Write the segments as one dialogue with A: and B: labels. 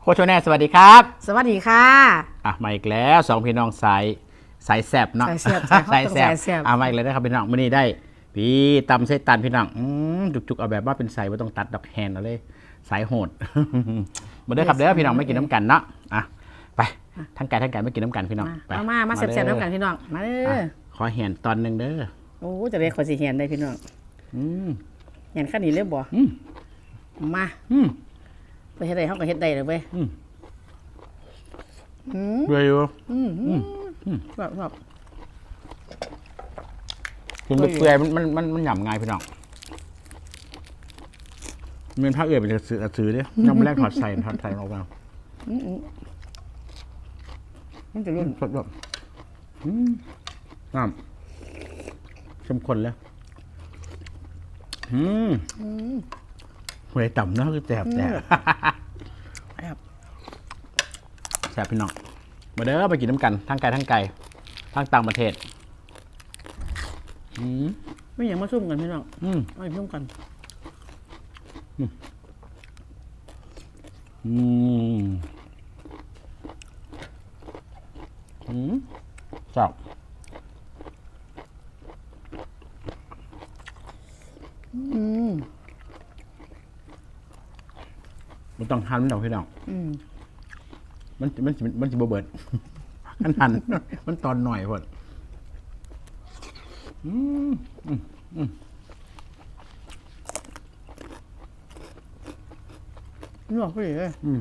A: โคชแน่สวัสดีครับ
B: สวัสดีค่ะ
A: อะมาอีกแล้วสองพี่น้องสายสายแสบเนาะ
B: สายแซ่บสายฮอต
A: สายแสบ
B: ต้องสายแซ่บ
A: อะมาอีกแล้วนะครับพี่น้องมื่อนี้ได้ พี่ตำเส้นตันพี่น้องอืมจุกๆเอาแบบว่าเป็นสายว่าต้องตัดดอกแฮนเอาเลยสายโหดมาเด้อครับเด้อพี่น้องไม่กินน้ำกันเนาะอะไปทั้งไก่ทั้งไก่ไม่กินน้ำกันพี่น้อง
B: มา
A: ไป
B: เอามามาแซ่บๆน้ำกันพี่น้องมาเด้
A: อะ
B: อ
A: ขอแฮนตอนหนึ่งเด้อ
B: โอ้จะได้ขอสิเหียนได้พี่น้อง
A: อืม
B: เหียนขั้นนี้เลยบ่
A: อื ม
B: มา
A: อืม
B: ไปเฮ็ดได้เฮาก็เฮ็ดได้เลยเว้ย
A: อืม
B: อืม
A: เบื่ออยู่
B: อืมอืมแบบแบบ
A: คุณเปื่อยๆมันมันมันมันหย่ำง่ายพี่น้องมันเป็นผ้าเอื่อยเป็นซื้อซื้อเด้ยังไม่แรกถอดใส่ถอดใส่ออกมา
B: อืมอืมมันจะรุ่น
A: สดแบบอืมน้ำเข้มข้นแล้วอืม
B: อืม
A: หวยต่ำเนาะคือแสบแสบ
B: แบบ
A: แสบพี่น้องมาเด้อไปกินน้ำกันทั้งไก่ทั้งไก่ทั้งต่างประเทศอืม
B: ไม่อย่างมาซุ่มกันพี่น้อง
A: อืม
B: ไม่ซุ่มกัน
A: อืมอืมจับ
B: อืม
A: มันต้องหั่นมันดอกพี่น้อง
B: อืม
A: มันมันมันมันจะบ่เบิดกันหั่นมันตอนหน่อยพอดอืม
B: นี่บอกพี่เลย
A: อืม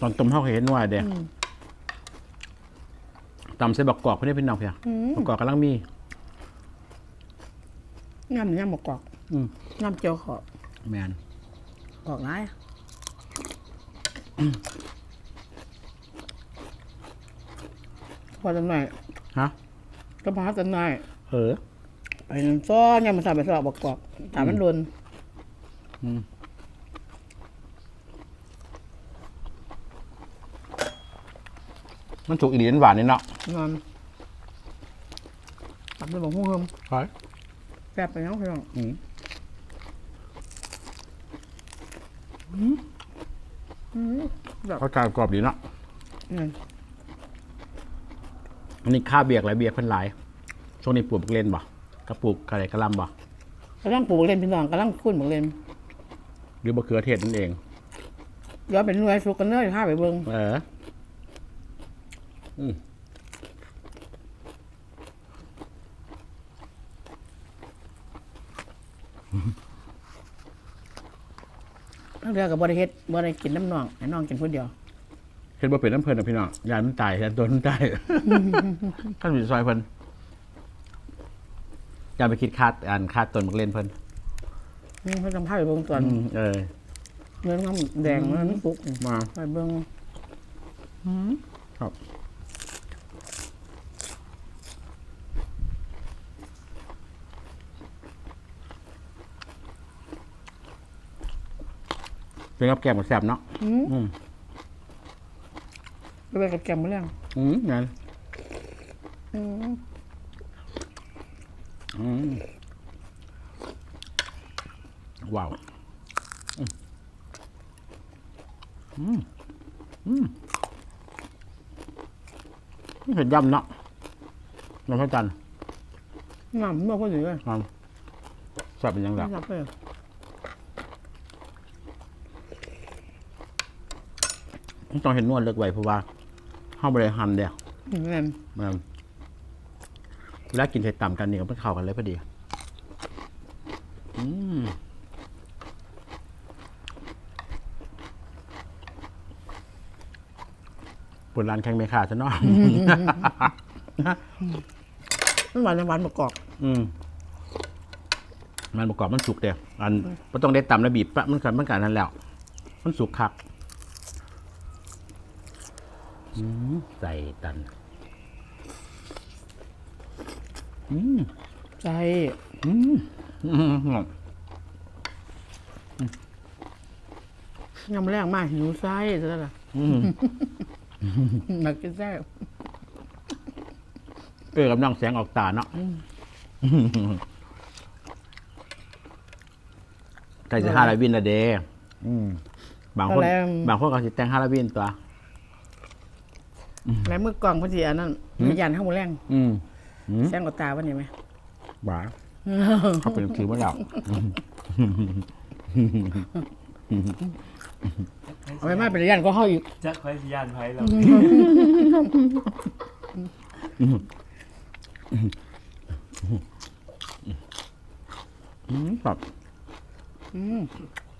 A: ตอนต้มข้าวเห็นว่าเด้
B: อืม
A: ตำเส้นบักกอกเพื่อนพี่น้องเพีย
B: อืม
A: บักกอกกำลังมี
B: งามงามหมกกอก
A: อืม
B: งามเจียวขอบ
A: แมน
B: กอกร้ายพอจำหน่อย
A: ฮะ
B: ก็พาจำหน่อย
A: เออ
B: ไปนั่นซ้อนยังมาสอบไปสอบบอกกอกถามมันโดน
A: มั นถูกอีหลีนหวานนี่เนาะ
B: นอนตับไปบอกหุ้งเฮิม
A: ใช่
B: แซ่บไปแล้วพี่น้อง
A: อืม
B: แบบ
A: เขาจานกรอบดีเนาะ
B: นั่น
A: อันนี้ค่าเบียกอะไรเบียกเพิ่นหลาย ช่วงนี้ปลูกบักเล่นบ่กระปลูกกระไรกระหลำบ่
B: กำลังปลูกบักเล่นพี่น้องกำลังคุ้นบักเล่น
A: หรือมะเขือเทศนั่นเอง
B: เดี๋ยวเป็นหน่วยสุกกันเนยพาไปเบิ่ง
A: เอออืม
B: ทั้งเรือกับบริเฮ็ดบริกินน้ำน้องให้น้องกินคนเดียว
A: เห็นบ่เป็นน้ำเพิ่นนะพี่น้องยายมันตายยายตัวมันตายท่านอยู่ซอยเพิ่นยายไปคิดค่าอันค่าต้นบักเล่นเพิ่น
B: นี่เพิ่นต้องพาไปเบิ่งตอน
A: อืมเออ
B: เนื้อน้ำแดงมันสุก
A: มา
B: ไปเบิ่ง
A: ครับ เป็นกับแกมกับแซ่บเนาะ
B: อืม
A: อืม
B: ไปเบิ่งกับแกมมาแล้ว
A: อืมงั้น
B: อืม
A: อืมว้าวอืมอืมอืมเห็นยำเนาะน้ำพระจันทร์
B: น้ำมันพอดีเลย
A: ครับแซ่บเป็นยังไง
B: ไม่รับเลย
A: ต้องเห็นนวดเลิกไว้เพราะว่าห้าบริหารเดียว
B: อืมแม่น
A: มันเวลากินเผ็ดต่ำกันนี่ก็มันเข้ากันเลยพอดี อืมปวดร้านแข่งเมคาซะเนาะ
B: มันหวานหวานประกอบ
A: อืมมันประกอบมันสุกเดียวอันมันต้องได้ต่ำแล้วบีบปะมันกันมันกันนั่นแล้ว มันสุกคักอืม ใส่ตันอืม
B: ใจ
A: อืมอืมอืม
B: ยำแรงมากหิวไส้ซะแล้วล่ะ
A: อืม
B: มักกินแซ่บ
A: เออกับน้องแสงออกตาเนาะใกล้จะฮาโลวีนและเด้อืมบางคน บางคนก็สิแต่งฮาโลวีนตัว
B: แล้วมือกล่องพอดีอันนั้นมียันข้าวหมูแรง
A: อืมอืม
B: แซงกับตาวันนี้ไหม
A: บ้าเขาเป็นถือว่าเรา
B: เอาไปมาเป็นยันก็เข้าอีก
C: จะคอยยานไพ่เรา
A: อืมแบบ
B: อืม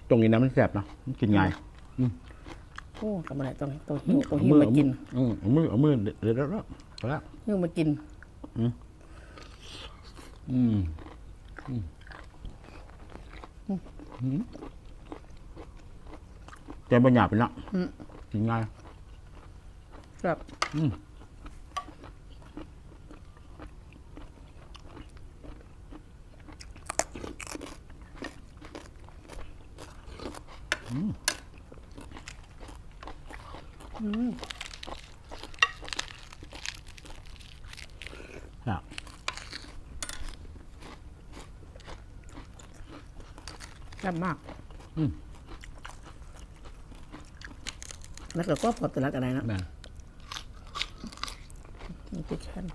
A: ตรงนี้น้ำมันแสบเนาะมันกินง่าย
B: โอ้ทำอะไรต้องตัวหิวตัวหิวมากิน
A: อืมเอามือเอามือเดี๋ยวเดี๋ยวเดี๋ยวพอแล้ว
B: หิวมากิน
A: อืมอืมอืมแต่บางอย่างเป็นละ
B: อืม
A: กินง่าย
B: แบบ
A: อืม ครับ
B: แซ่บมาก
A: อืม
B: แล้วก็ก็พอตัวละกันไหนนะ
A: แม่น
B: มีพริกแค่น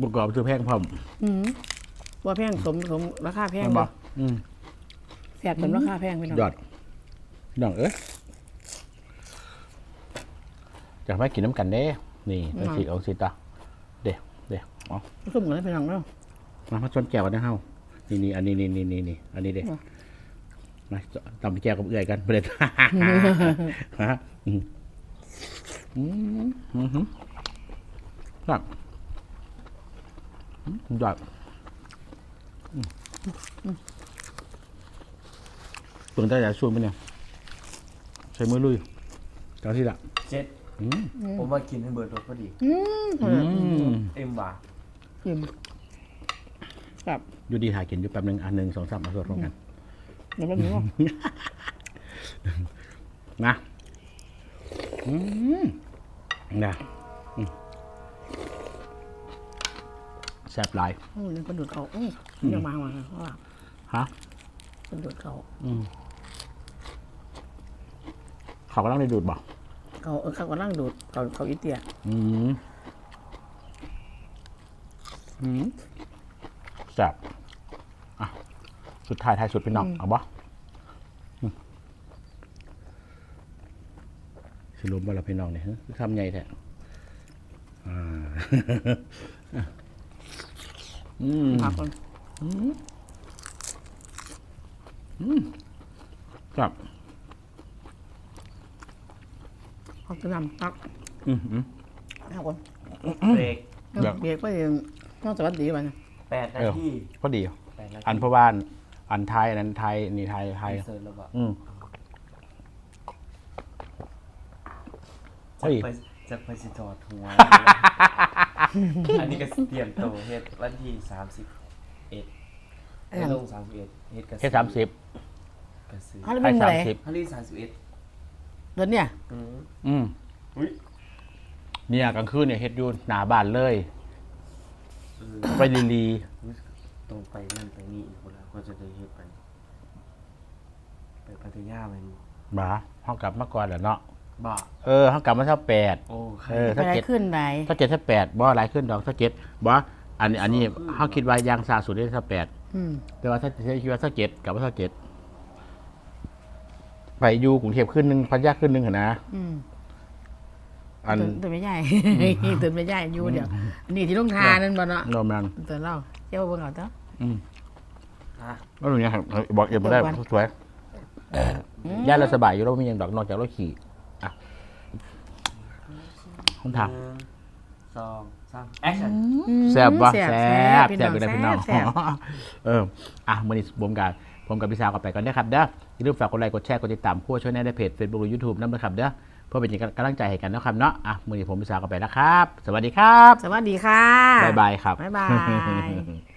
A: บุกกรอบคือแพงพร้อม
B: อืมว่าแพงสมสมราคาแพง
A: แม่น
B: บ่
A: บ่อืม
B: แซ่บสมราคาแพงพี่น้อง
A: ยอดน้องเอ้ย จะไม่กินน้ำกันเด้ นี่เป็นสีเอาสีตาเดี๋ยวเดี๋ยวเอา
B: ซุ่มกันเลยพี่น้องเนาะ
A: มามาชนแก้วกันนะเฮานี่นี่อันนี้นี่นี่นี่นี่อันนี้เด้
B: ว่ะ
A: มาตำแก้วกับเอื่อยกันไปเลยฮะอืมอืมอืมอืมครับอืมยอดอืมเปิดได้แต่ช่วงไปเนี่ยใช้มือลุยเจ้าที่ละ
C: เจ็ด
A: อืม
C: ผมว่ากินให้เบิร์ดรถพอดี
B: อืม
A: อืม
C: เอ็มว่ะ
B: อิ่มครับ
A: อยู่ดีถ่ายกินอยู่แป๊บหนึงอันหนึ่งสองสามมาสวดพร้อมกัน
B: เดี๋ยวแป๊บนึงว่า
A: นะอืมนะอืมแซ่บหลาย
B: อืมเป็นดูดเขาอืมยังมามาเขาว่า
A: ฮะ
B: เป็นดูดเขา
A: อืมเขากำลังได้ดูดบ่
B: เขาเออเขากำลังดูดเขาเขาอีเตีย
A: อืมอืมแซ่บอะ สุดท้ายท้ายสุดพี่น้อง เอาบ่อืมสิลมบ่ล่ะพี่น้องเนี่ยฮะทำไงแท้อ่าอืม
B: พักก่อน
A: ครับ
B: พักจะนำพัก
A: อืมอืม
B: พักก่อน
C: เบรก
A: แบบ
B: เบียกไปนอกจากวัดดีไปนะ
C: แปดนา
A: เออ
C: ที
A: ก็ดี
C: แปดนาที
A: อันเพราะว่าอันไทยอันนั้นไทยนี่ไทยไทย
C: เซิร์ฟแล้วก็
A: อืมเฮ้
C: จะ
A: ย
C: ไปจะไปสิถอดหัว อันนี้ก็เตรียมตัวเฮ็ดวันที่สามสิบเอ็ดลงสามสิบเอ็ดเฮ็ดกระ
A: แค่สามสิบ
C: กระสือ
B: เขาเลย
A: ไท
B: เป็
A: ย
B: น
A: สา
B: อะ
A: ม
B: ไร
A: สิบ
C: ฮันรี่สามสิบเอ็ด
B: เดือนเนี่ย
C: อืม
A: อืม
C: อุ้ย
A: เนี่ยกลางคืนเนี่ยเฮ็ดอยู่หนาบ้านเลย
C: เออ
A: ไปลีลี
C: อุ๊ยตรงไปนั่นไปนี่อีกคนละก็จะได้เฮ็ดไป ไปพัทยาไปนี่
A: บ้าห้องกลับมาก่อนแหละเนาะ
C: บ้า
A: เออห้องกลับมาเท่าแปด
C: โอ้ใคร
A: เออ
B: ไป
A: ถ้า
B: อะไร
A: เจ็ด
B: ขึ้นไหน
A: ถ้าเจ็ดถ้าแปดบ่อะไรขึ้นดอกถ้าเจ็ดบ่อันนี้อันนี้เขาคิดว่ายางซาสุดได้ถ้าแปด
B: อืม
A: แต่ว่าถ้าใช้คิดว่าถ้าเจ็ดกับว่าถ้าเจ็ด ไปอยู่กรุงเทพขึ้นหนึ่งพัทยาขึ้นหนึ่งเหรอนะ
B: อืม
A: อัน
B: ตื่นตื่นไม่ใหญ่ตื่นไม่ใหญ่อยู่เดี๋ยวอันนี่ที่ต้องทานั่นบ่เนาะ
A: โนแมน
B: ตื่นเล่าเจ้าเบิ่งเอาเถอะ
A: อืม
C: อะ
A: ก็อย่างเงี้ยครับบอกเอ็มไม่ได้
B: เดี๋ยวก่อน
A: สวยย่านเราสบายอยู่เราไม่มีอย่างดอกนอกจากเราขี่อะคำถาม
C: หนึ่งสองสามแอคชั่น
A: แซ่บบ่
B: แซ่
A: แซ่
B: บบ
A: แซ่บอยู่ในพี่น้อง
B: แซ่บ
A: เอออะมันนี้ผมกันผมกับพี่สาวกันไปก่อนนะครับเด้อ อย่าลืมฝากกดไลค์กดแชร์กดติดตามผู้ช่วยแน่ในเพจ Facebook หรือ YouTube นั่นนะครับเด้อเพื่อเป็นกำลังใจให้กันนะครับเนาะอะมือนี้ผมพี่สาวกันไปแล้วครับ สวัสดีครับ
B: สวัสดีค่ะ
A: บ๊ายบายครับ
B: บ๊ายบาย